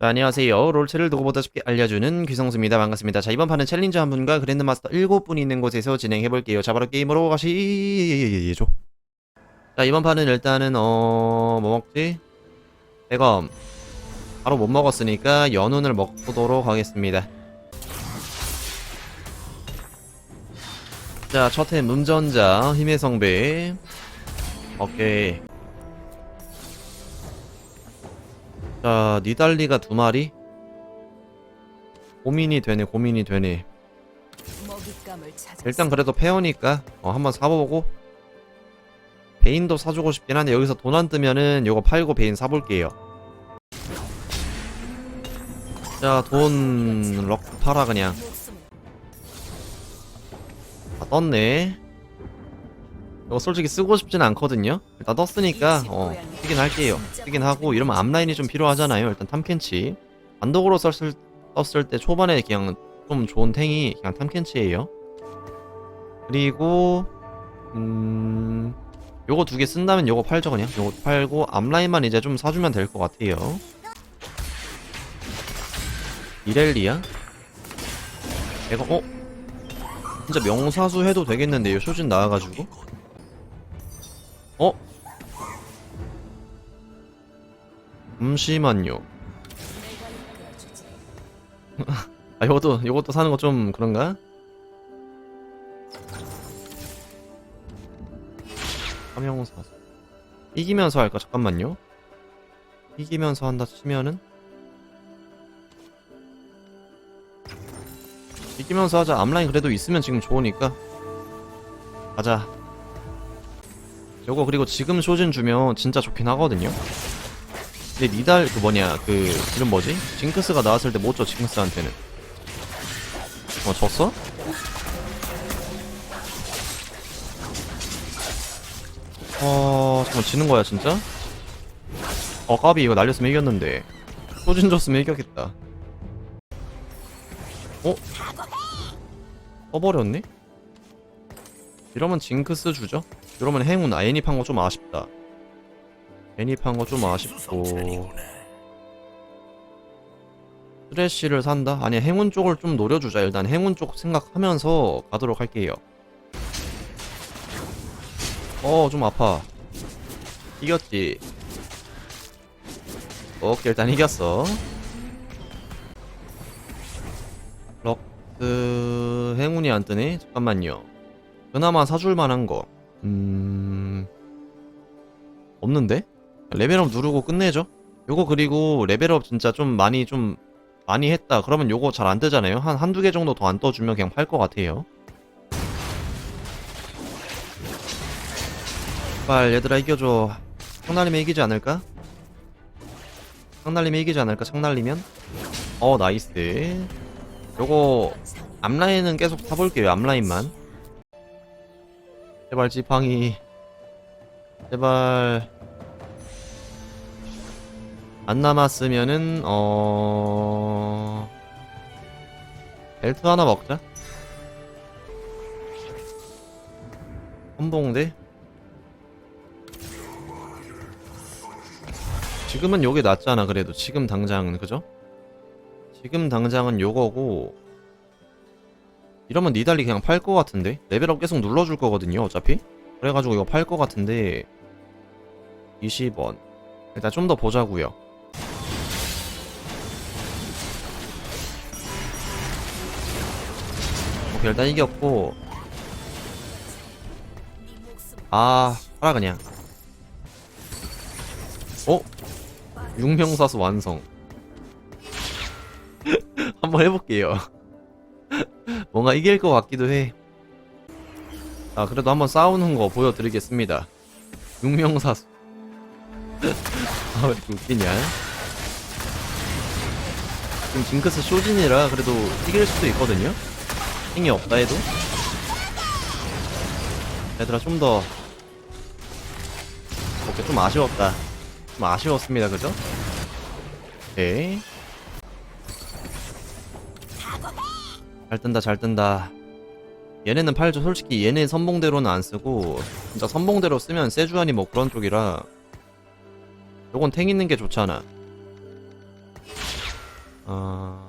자, 안녕하세요. 롤체를 두고 보다시피 알려주는 귀성수입니다. 반갑습니다. 자, 이번 판은 챌린저 한 분과 그랜드마스터 7분이 있는 곳에서 진행해볼게요. 자, 바로 게임으로 가시죠. 자, 이번 판은 일단은, 어, 뭐 먹지? 대검. 바로 못 먹었으니까 연운을 먹도록 하겠습니다. 자, 첫해 문전자, 힘의 성배. 오케이. 자, 니달리가 두 마리? 고민이 되네, 고민이 되네. 일단 그래도 페어니까 어, 한번 사보고 베인도 사주고 싶긴 한데 여기서 돈 안 뜨면은 요거 팔고 베인 사볼게요. 자, 돈 럭 팔아 그냥. 아, 떴네. 이거 솔직히 쓰고 싶진 않거든요. 일단 떴으니까 어, 쓰긴 할게요. 쓰긴 하고 이러면 앞라인이 좀 필요하잖아요. 일단 탐켄치. 단독으로 썼을 떴을 때 초반에 그냥 좀 좋은 탱이 그냥 탐켄치예요. 그리고 음 요거 두 개 쓴다면 요거 팔죠 그냥. 요거 팔고 앞라인만 이제 좀 사주면 될 것 같아요. 이렐리아? 내가 어? 진짜 명사수 해도 되겠는데요 쇼진 나와가지고 어? 잠시만요. 아 요것도 요것도 사는 거 좀 그런가? 삼형사수 이기면서 할까? 잠깐만요. 이기면서 한다 치면은? 이기면서 하자. 앞라인 그래도 있으면 지금 좋으니까. 가자 요거 그리고 지금 쇼진 주면 진짜 좋긴 하거든요 근데 니달 그 뭐냐 그 이름 뭐지? 징크스가 나왔을 때 못줘 징크스한테는 어 졌어? 어 잠깐 지는 거야 진짜? 어 까비 이거 날렸으면 이겼는데 소진 줬으면 이겼겠다 어? 써버렸네? 이러면 징크스 주죠? 이러면 행운 아 애니판 거 좀 아쉽다. 애니판 거 좀 아쉽고. 스레쉬를 산다? 아니 행운 쪽을 좀 노려주자. 일단 행운 쪽 생각하면서 가도록 할게요. 어 좀 아파. 이겼지? 오케이 일단 이겼어. 럭스 행운이 안 뜨네? 잠깐만요. 그나마 사줄 만한 거 음... 없는데? 레벨업 누르고 끝내죠? 요거 그리고 레벨업 진짜 좀 많이 좀 많이 했다 그러면 요거 잘 안 뜨잖아요 한 한두 개 정도 더 안 떠주면 그냥 팔 것 같아요 빨 얘들아 이겨줘 창날리면 이기지 않을까? 창날리면 이기지 않을까 창날리면? 어 나이스 요거 앞라인은 계속 타볼게요 앞라인만 제발 지팡이 제발 안 남았으면은 어 벨트 하나 먹자. 선봉대. 지금은 요게 낫잖아 그래도 지금 당장은 그죠? 지금 당장은 요거고 이러면 니달리 그냥 팔 것 같은데? 레벨업 계속 눌러줄 거거든요 어차피? 그래가지고 이거 팔 것 같은데 20원. 일단 좀 더 보자고요. 오케이 일단 이겼고. 아 하라 그냥. 어? 육명사수 완성. 한번 해볼게요 뭔가 이길 것 같기도 해 아, 그래도 한번 싸우는 거 보여드리겠습니다. 육명사수. 아, 왜 이렇게 웃기냐? 지금 징크스 쇼진이라 그래도 이길 수도 있거든요? 힘이 없다 해도? 얘들아, 좀 더. 오케이, 좀 아쉬웠다. 좀 아쉬웠습니다, 그죠? 오케이. 잘 뜬다, 잘 뜬다. 얘네는 팔죠. 솔직히 얘네 선봉대로는 안 쓰고 진짜 선봉대로 쓰면 세주안이 뭐 그런 쪽이라 요건 탱 있는 게 좋잖아. 아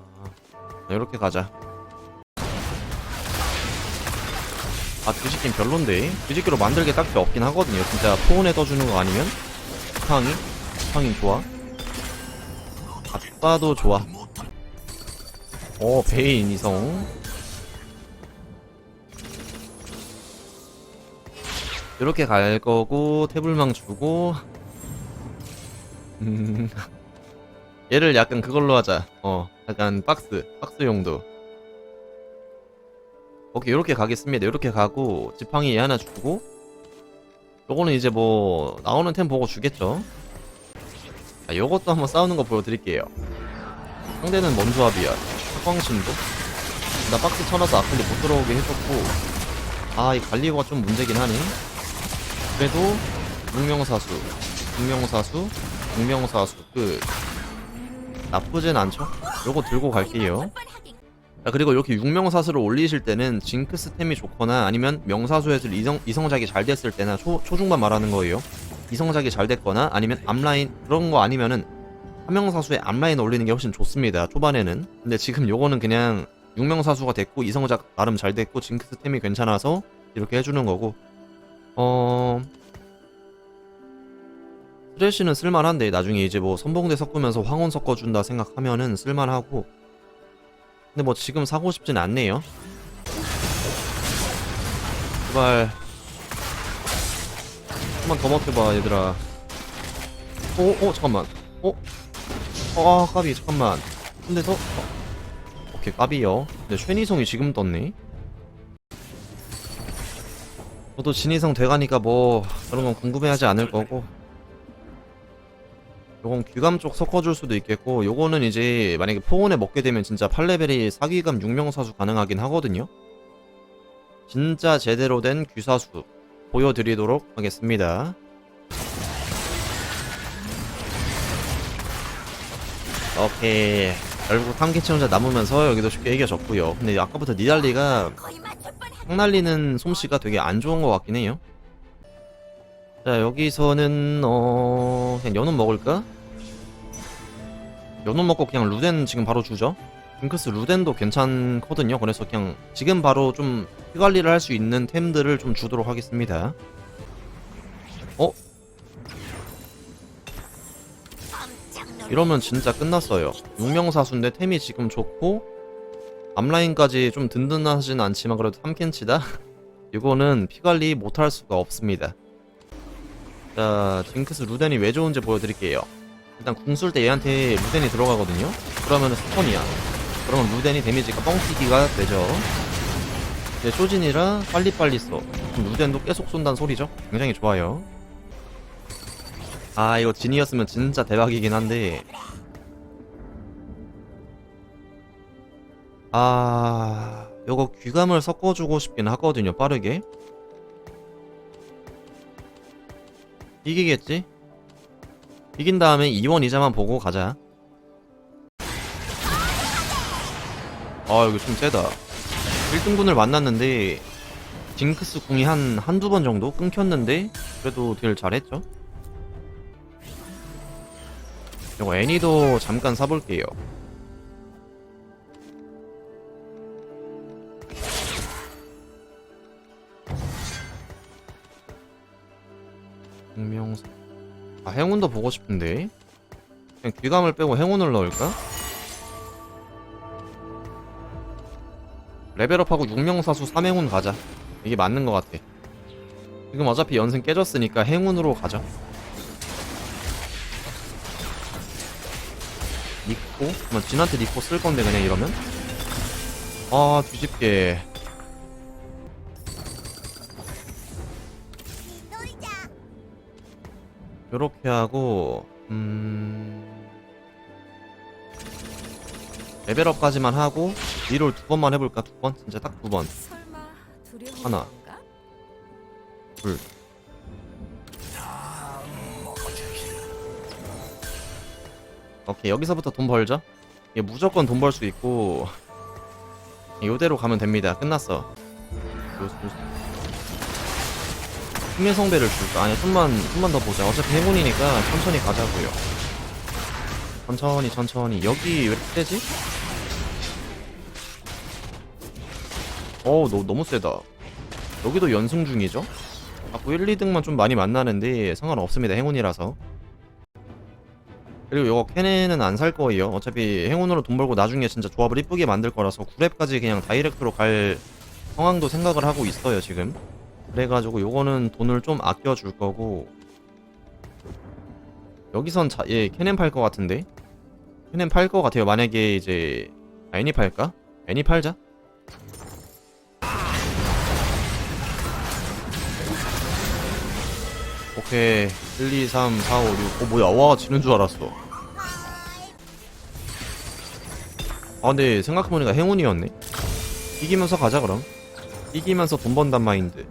이렇게 가자 아 뒤집긴 별론데 뒤집기로 만들게 딱히 없긴 하거든요 진짜 포온에 떠주는 거 아니면 지팡이? 지팡이 좋아 아빠도 좋아 오 베인 이성. 이렇게 갈 거고 태블망 주고. 음. 얘를 약간 그걸로 하자. 어 약간 박스 박스 용도. 오케이 요렇게 가겠습니다. 요렇게 가고 지팡이 얘 하나 주고. 요거는 이제 뭐 나오는 템 보고 주겠죠? 자 요것도 한번 싸우는 거 보여드릴게요. 상대는 뭔 조합이야 사광신도? 나 박스 쳐놔서 아클리 못 들어오게 해줬고. 아 이 관리가 좀 문제긴 하네. 그래도 육명사수 육명사수 육명사수 끝. 나쁘진 않죠? 요거 들고 갈게요. 자 그리고 이렇게 육명사수를 올리실 때는 징크스 템이 좋거나 아니면 명사수에서 이성, 이성작이 잘 됐을 때나 초, 초중반 말하는 거예요. 이성작이 잘 됐거나 아니면 앞라인 그런 거 아니면은 한명사수에 앞라인 올리는 게 훨씬 좋습니다 초반에는. 근데 지금 요거는 그냥 육명사수가 됐고 이성작 나름 잘 됐고 징크스 템이 괜찮아서 이렇게 해주는 거고. 어... 스레시는 쓸만한데 나중에 이제 뭐 선봉대 섞으면서 황혼 섞어준다 생각하면은 쓸만하고. 근데 뭐 지금 사고 싶진 않네요. 제발. 한번 더 먹혀봐 얘들아. 오, 오 잠깐만. 어? 아 까비 잠깐만. 근데 더 어. 오케이 까비요. 근데 쉐니성이 지금 떴네? 저도 진이성 돼가니까 뭐 그런 건 궁금해하지 않을 거고. 요건 귀감 쪽 섞어줄 수도 있겠고 요거는 이제 만약에 포온에 먹게 되면 진짜 8레벨이 사기감 6명사수 가능하긴 하거든요? 진짜 제대로 된 귀사수 보여드리도록 하겠습니다 오케이. 결국 탐기 체험자 남으면서 여기도 쉽게 이겨졌고요. 근데 아까부터 니달리가 향날리는 솜씨가 되게 안 좋은 것 같긴 해요. 자 여기서는 어 그냥 연운 먹을까? 연운 먹고 그냥 루덴 지금 바로 주죠? 징크스 루덴도 괜찮거든요. 그래서 그냥 지금 바로 좀 휘관리를 할 수 있는 템들을 좀 주도록 하겠습니다. 어? 이러면 진짜 끝났어요. 육명사수인데 템이 지금 좋고 앞라인까지 좀 든든하진 않지만 그래도 3캔치다? 이거는 피관리 못할 수가 없습니다. 자 징크스 루덴이 왜 좋은지 보여드릴게요. 일단 궁 쓸 때 얘한테 루덴이 들어가거든요. 그러면은 스턴이야. 그러면 루덴이 데미지가 뻥튀기가 되죠. 이제 쇼진이라 빨리빨리 써. 루덴도 계속 쏜다는 소리죠? 굉장히 좋아요 아 이거 진이었으면 진짜 대박이긴 한데. 아 요거 귀감을 섞어주고 싶긴 하거든요 빠르게. 이기겠지? 이긴 다음에 2원 이자만 보고 가자. 아 이거 좀 세다. 1등분을 만났는데 징크스 궁이 한 한두 번 정도 끊겼는데 그래도 딜 잘했죠 이거 애니도 잠깐 사볼게요. 증명서 아 행운도 보고 싶은데? 그냥 귀감을 빼고 행운을 넣을까? 레벨업하고 6명사수 3행운 가자. 이게 맞는 것 같아. 지금 어차피 연승 깨졌으니까 행운으로 가죠 니코? 그러면 진한테 니코 쓸 건데 그냥 이러면? 아 뒤집게 요렇게 하고 음... 레벨업까지만 하고 리롤 두 번만 해볼까 두 번? 진짜 딱 두 번. 하나. 둘. 오케이 여기서부터 돈 벌죠. 이게 무조건 돈 벌 수 있고 요대로 가면 됩니다. 끝났어. 요, 요, 힘의 성배를 줄까? 아니 좀만 좀만 더 보자. 어차피 행운이니까 천천히 가자고요. 천천히 천천히 여기 왜 이렇게 세지? 어우 너, 너무 세다 여기도 연승 중이죠? 자꾸 1, 2등만 좀 많이 만나는데 상관없습니다 행운이라서 그리고 이거 캐넨은 안살 거예요. 어차피 행운으로 돈 벌고 나중에 진짜 조합을 이쁘게 만들 거라서 9렙까지 그냥 다이렉트로 갈 상황도 생각을 하고 있어요 지금. 그래가지고 요거는 돈을 좀 아껴줄 거고. 여기선 자, 예, 캐넨 팔 것 같은데? 캐넨 팔 것 같아요. 만약에 이제 아, 애니 팔까? 애니 팔자 오케이. 1, 2, 3, 4, 5, 6 어 뭐야. 와 지는 줄 알았어. 아 근데 생각해보니까 행운이었네. 이기면서 가자 그럼. 이기면서 돈 번단 마인드.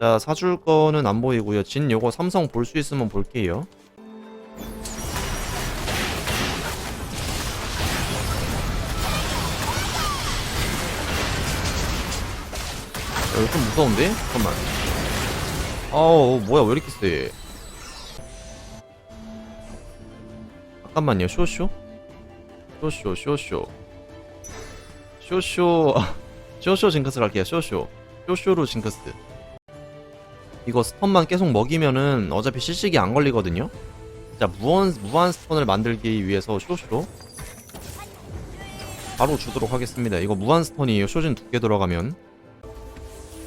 자 사줄 거는 안 보이고요. 진 요거 삼성 볼 수 있으면 볼게요. 야, 이거 좀 무서운데? 잠깐만 아우 뭐야 왜 이렇게 세? 잠깐만요 쇼쇼? 쇼쇼 쇼쇼. 쇼쇼. 쇼쇼 징크스 갈게요 쇼쇼. 쇼쇼로 징크스. 이거 스턴만 계속 먹이면은 어차피 실식이 안 걸리거든요? 진짜 무한, 무한 스턴을 만들기 위해서 쇼쇼 바로 주도록 하겠습니다. 이거 무한 스턴이에요 쇼진 두 개 들어가면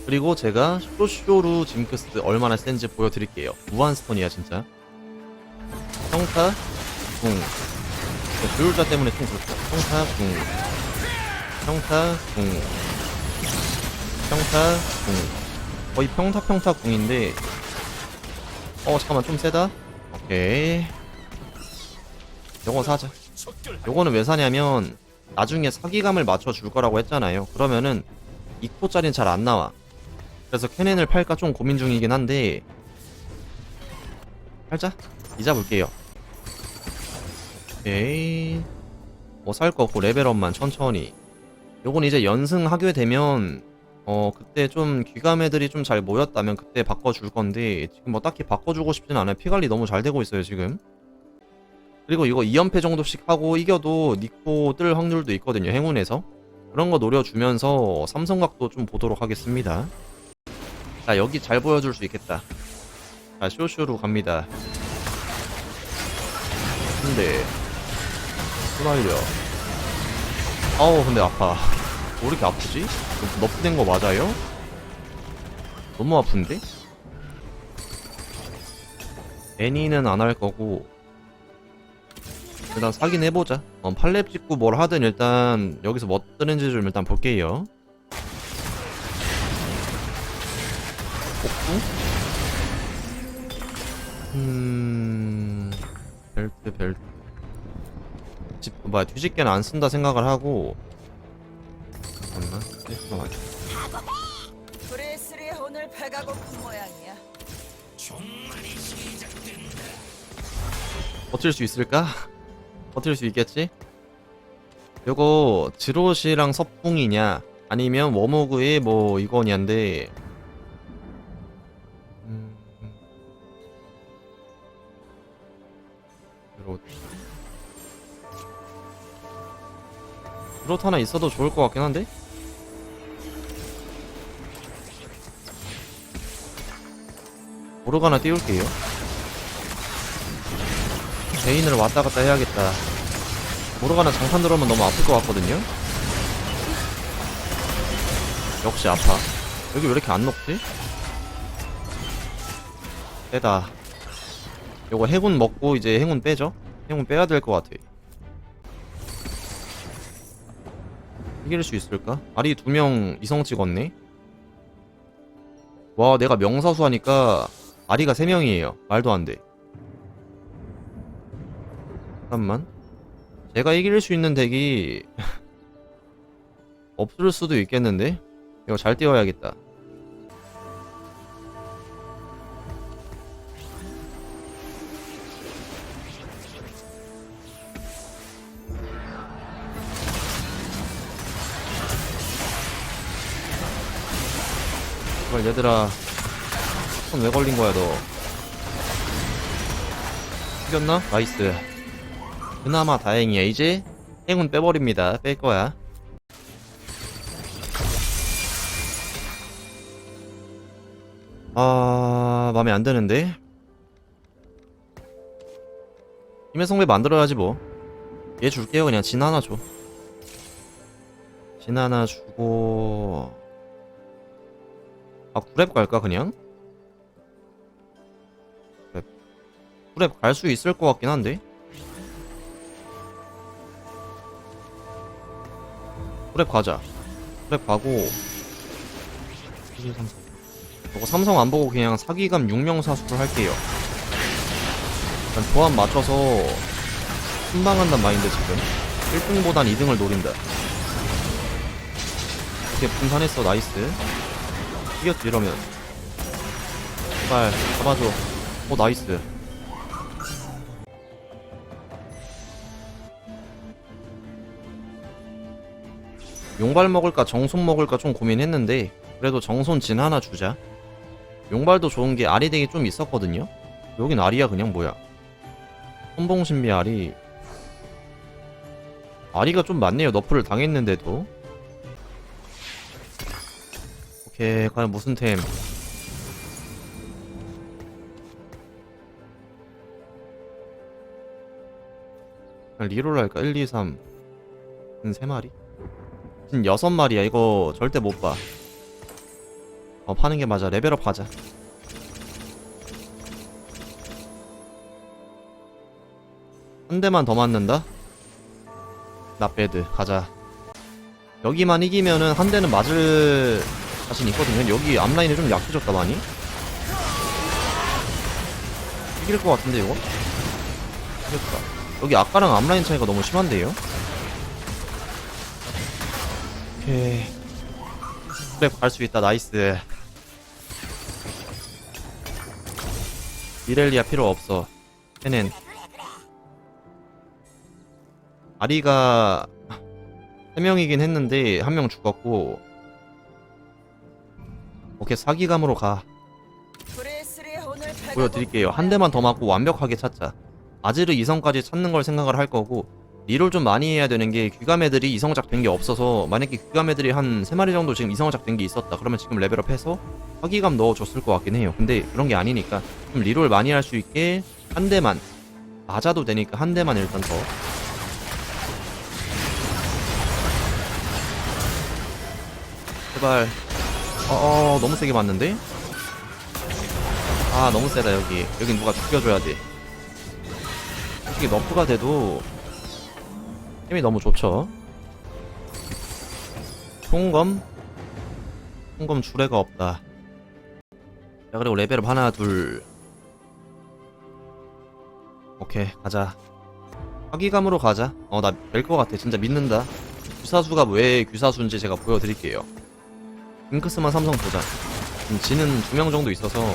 그리고 제가 쇼쇼루 징크스 얼마나 센지 보여드릴게요. 무한 스톤이야 진짜. 평타, 궁. 네, 조율자 때문에 좀 그렇다. 평타, 궁. 평타, 궁. 평타, 궁. 거의 평타 평타 궁인데. 어 잠깐만 좀 세다. 오케이. 요거 사자. 요거는 왜 사냐면 나중에 사기감을 맞춰 줄 거라고 했잖아요. 그러면은 2코짜리는 잘 안 나와. 그래서 캐넨을 팔까 좀 고민 중이긴 한데 팔자? 이자 볼게요. 오케이. 뭐살 거 없고 레벨업만 천천히. 요건 이제 연승하게 되면 어 그때 좀 귀감 애들이 좀 잘 모였다면 그때 바꿔줄 건데 지금 뭐 딱히 바꿔주고 싶진 않아요. 피 관리 너무 잘 되고 있어요 지금. 그리고 이거 2연패 정도씩 하고 이겨도 니코 뜰 확률도 있거든요 행운에서. 그런 거 노려주면서 삼성각도 좀 보도록 하겠습니다 자 여기 잘 보여줄 수 있겠다 자 쇼쇼로 갑니다 근데 쏘날려 아우 근데 아파 왜 이렇게 아프지? 너프된 거 맞아요? 너무 아픈데? 애니는 안 할 거고 일단 사긴 해보자 어, 팔렙 찍고 뭘 하든 일단 여기서 뭐 뜨는지 좀 일단 볼게요 음... 벨트 벨트 집 뭐야 뒤집개는 안 쓴다 생각을 하고 잠깐만 잠깐만 브레스리 오늘 배가 고픈 모양이야. 버틸 수 있을까? 버틸 수 있겠지? 요거 지롯이랑 서풍이냐 아니면 워모그의 뭐 이거냐인데 지롯 지롯 하나 있어도 좋을 것 같긴 한데? 오르가나 띄울게요 베인을 왔다 갔다 해야겠다. 모르 가나 장판 들어오면 너무 아플 것 같거든요? 역시 아파. 여기 왜 이렇게 안 녹지? 빼다. 요거 해군 먹고 이제 행운 빼죠? 행운 빼야 될 것 같아. 이길 수 있을까? 아리 두 명 이성 찍었네? 와, 내가 명사수 하니까 아리가 세 명이에요. 말도 안 돼. 잠깐만 제가 이길 수 있는 덱이 없을 수도 있겠는데 이거 잘 띄워야겠다 얘들아 손 왜 걸린 거야 너 이겼나? 나이스 그나마 다행이야. 이제 행운 빼버립니다. 뺄 거야. 아, 마음에 안 드는데? 힘의 성배 만들어야지 뭐. 얘 줄게요. 그냥 진 하나 줘. 진 하나 주고. 아, 구랩 갈까, 그냥? 구랩. 구랩 갈 수 있을 것 같긴 한데? 구랩 가자. 구랩 가고. 1, 2, 3, 4. 저거 삼성 안 보고 그냥 사기감 6명 사수를 할게요. 일단 조합 맞춰서 순방한단 마인드 지금. 1등보단 2등을 노린다. 이렇게 분산했어, 나이스. 이겼지, 이러면. 제발, 잡아줘. 오, 나이스. 용발 먹을까, 정손 먹을까 좀 고민했는데, 그래도 정손 진 하나 주자. 용발도 좋은 게 알이 되게 좀 있었거든요? 여긴 알이야, 그냥 뭐야. 손봉신비 알이. 알이가 좀 많네요, 너프를 당했는데도. 오케이, 과연 무슨 템? 리롤 할까? 1, 2, 3. 한 3마리? 진 6마리야. 이거 절대 못 봐. 어, 파는 게 맞아. 레벨업 가자. 한 대만 더 맞는다? 나배드 가자. 여기만 이기면은 한 대는 맞을 자신 있거든요. 여기 앞라인이 좀 약해졌다 많이. 이길 것 같은데 이거? 이겼다. 여기 아까랑 앞라인 차이가 너무 심한데요? 오케이. 그래 갈수 있다. 나이스. 미렐리아 필요 없어. 해낸. 아리가 3명이긴 했는데 한 명 죽었고 오케이 사기감으로 가. 보여드릴게요. 한 대만 더 맞고 완벽하게 찾자. 아지르 이성까지 찾는 걸 생각을 할 거고 리롤 좀 많이 해야 되는 게 귀감 애들이 이성작 된 게 없어서 만약에 귀감 애들이 한 3마리 정도 지금 이성작 된 게 있었다. 그러면 지금 레벨업 해서 사기감 넣어줬을 것 같긴 해요. 근데 그런 게 아니니까 좀 리롤 많이 할 수 있게 한 대만 맞아도 되니까 한 대만 일단 더. 제발 어어 너무 세게 맞는데? 아 너무 세다 여기. 여긴 누가 죽여줘야 돼 솔직히 너프가 돼도 힘이 너무 좋죠. 총검? 총검 주례가 없다. 자 그리고 레벨업 하나 둘. 오케이 가자. 화기감으로 가자. 어나 될 것 같아. 진짜 믿는다. 규사수가 왜 규사수인지 제가 보여드릴게요 잉크스만 삼성 보자. 지금 지는 두 명 정도 있어서.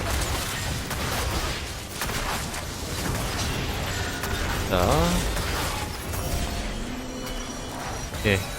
자. 오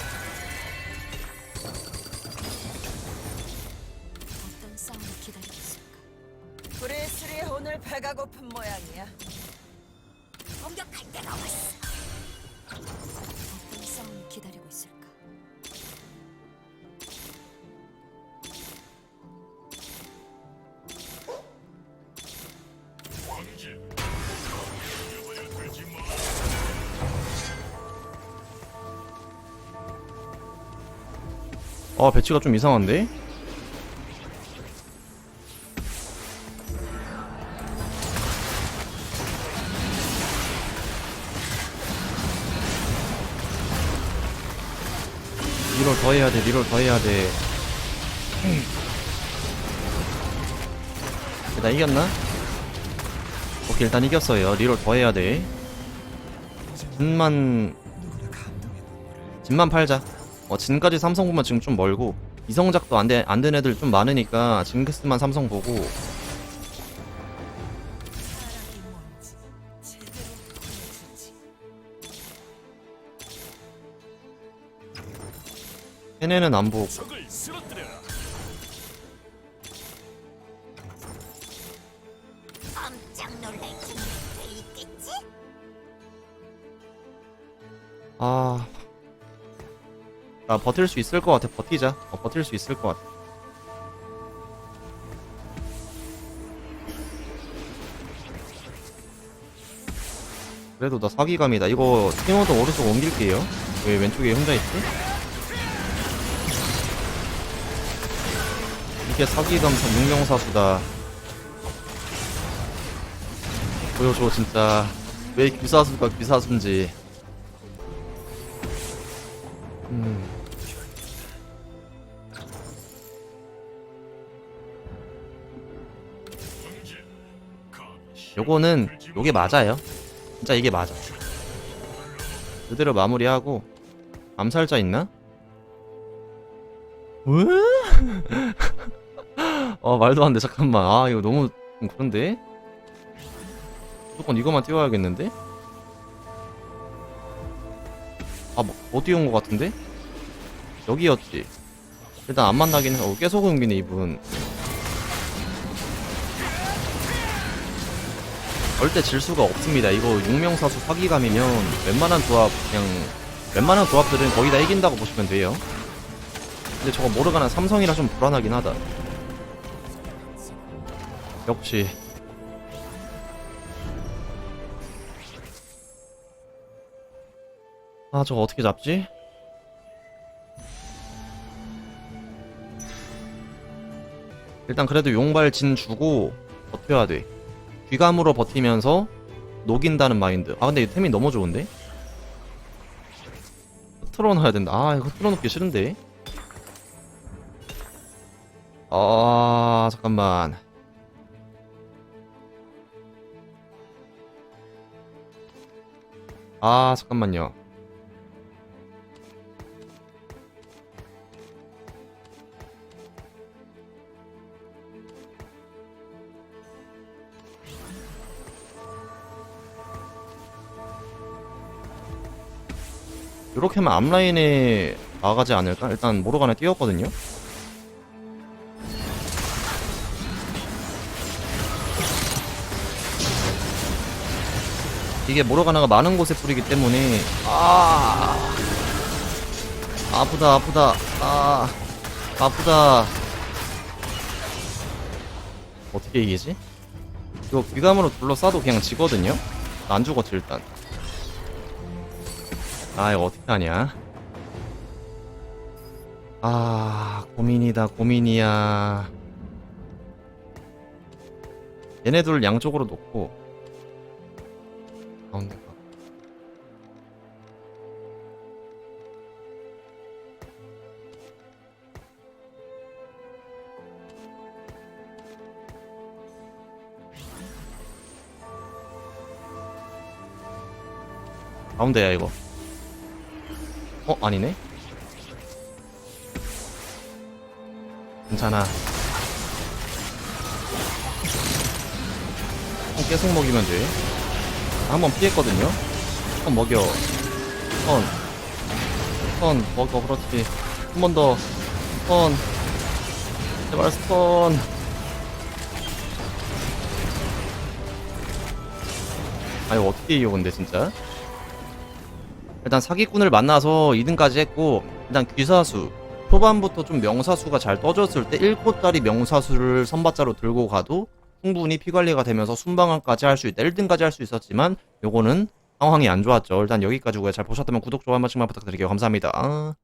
어 배치가 좀 이상한데? 리롤 더 해야 돼 리롤 더 해야 돼 나 이겼나? 오케이 일단 이겼어요 리롤 더 해야 돼 진만 진만 팔자 어, 진까지 삼성 보면 지금 좀 멀고 이성작도 안, 돼, 안된 애들 좀 많으니까 징크스만 삼성 보고. 걔네는 안 보고? 아. 나 버틸 수 있을 것 같아. 버티자. 어, 버틸 수 있을 것 같아. 그래도 나 사기감이다. 이거 팀원도 오른쪽 옮길게요. 왜 왼쪽에 혼자 있지? 이게 사기감 육명사수다. 보여줘 진짜 왜 귀사수가 귀사수인지. 음. 요거는 요게 맞아요. 진짜 이게 맞아. 그대로 마무리하고 암살자 있나? 왜? 아 말도 안 돼. 잠깐만. 아 이거 너무 좀 그런데. 무조건 이거만 띄워야겠는데? 아, 뭐, 어디 온 것 같은데? 여기였지. 일단 안 만나긴 해. 어, 계속 옮기네, 이분. 절대 질 수가 없습니다. 이거 육명사수 사기감이면 웬만한 조합, 그냥, 웬만한 조합들은 거의 다 이긴다고 보시면 돼요. 근데 저거 모르가나 삼성이라 좀 불안하긴 하다. 역시. 아, 저거 어떻게 잡지? 일단 그래도 용발 진 주고 버텨야 돼. 귀감으로 버티면서 녹인다는 마인드. 아, 근데 이 템이 너무 좋은데? 틀어놔야 된다. 아, 이거 틀어놓기 싫은데? 아, 잠깐만. 아, 잠깐만요. 이렇게 하면 앞라인에 나가지 않을까? 일단 모로가나 뛰었거든요. 이게 모로가나가 많은 곳에 뿌리기 때문에 아 아프다 아프다 아 아프다 어떻게 이기지? 이거 귀감으로 둘러싸도 그냥 지거든요? 안 죽었지 일단 아 이거 어떻게 하냐? 아 고민이다 고민이야. 얘네들 양쪽으로 놓고 가운데 가 가운데야 이거 어 아니네. 괜찮아. 어, 계속 먹이면 돼. 한번 피했거든요. 선 먹여. 선. 선. 먹어 그렇지. 한 번더선. 제발 선. 아 이거 어떻게 이겨 근데 진짜 일단 사기꾼을 만나서 2등까지 했고 일단 귀사수. 초반부터 좀 명사수가 잘 떠졌을 때 1코짜리 명사수를 선발자로 들고 가도 충분히 피관리가 되면서 순방한까지 할 수 있다. 1등까지 할 수 있었지만 요거는 상황이 안 좋았죠. 일단 여기까지고요 잘 보셨다면 구독 좋아요 한 번씩만 부탁드릴게요. 감사합니다